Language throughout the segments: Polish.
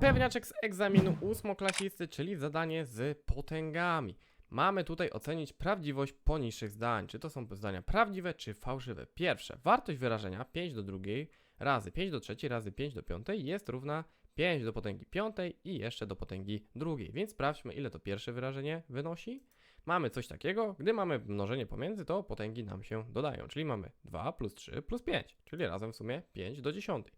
Pewniaczek z egzaminu ósmoklasisty, czyli zadanie z potęgami. Mamy tutaj ocenić prawdziwość poniższych zdań. Czy to są zdania prawdziwe, czy fałszywe? Pierwsze, wartość wyrażenia 5 do drugiej razy 5 do trzeciej razy 5 do piątej jest równa 5 do potęgi piątej i jeszcze do potęgi drugiej. Więc sprawdźmy, ile to pierwsze wyrażenie wynosi. Mamy coś takiego, gdy mamy mnożenie pomiędzy, to potęgi nam się dodają, czyli mamy 2 plus 3 plus 5, czyli razem w sumie 5 do dziesiątej.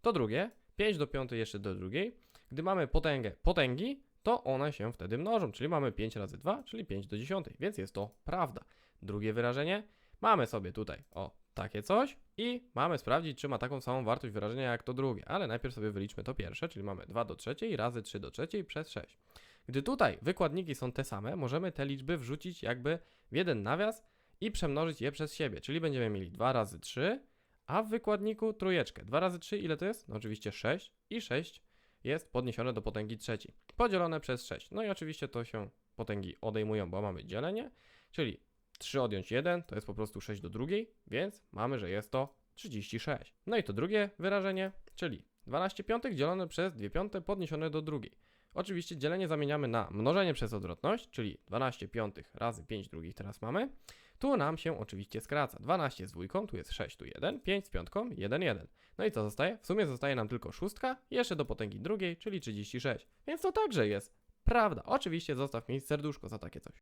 To drugie, 5 do piątej jeszcze do drugiej. Gdy mamy potęgę potęgi, to one się wtedy mnożą, czyli mamy 5 razy 2, czyli 5 do dziesiątej, więc jest to prawda. Drugie wyrażenie, mamy sobie tutaj, o, takie coś i mamy sprawdzić, czy ma taką samą wartość wyrażenia jak to drugie, ale najpierw sobie wyliczmy to pierwsze, czyli mamy 2 do trzeciej razy 3 do trzeciej przez 6. Gdy tutaj wykładniki są te same, możemy te liczby wrzucić jakby w jeden nawias i przemnożyć je przez siebie, czyli będziemy mieli 2 razy 3, a w wykładniku trójeczkę. 2 razy 3 ile to jest? No oczywiście 6 i 6 jest podniesione do potęgi trzeciej, podzielone przez 6. No i oczywiście to się potęgi odejmują, bo mamy dzielenie, czyli 3 odjąć 1 to jest po prostu 6 do drugiej, więc mamy, że jest to 36. No i to drugie wyrażenie, czyli 12 piątych dzielone przez 2 piąte podniesione do drugiej. Oczywiście dzielenie zamieniamy na mnożenie przez odwrotność, czyli 12 piątych razy 5 drugich teraz mamy. Tu nam się oczywiście skraca. 12 z dwójką, tu jest 6, tu 1, 5 z piątką, 1, 1. No i co zostaje? W sumie zostaje nam tylko szóstka, jeszcze do potęgi drugiej, czyli 36. Więc to także jest prawda. Oczywiście zostaw mi serduszko za takie coś.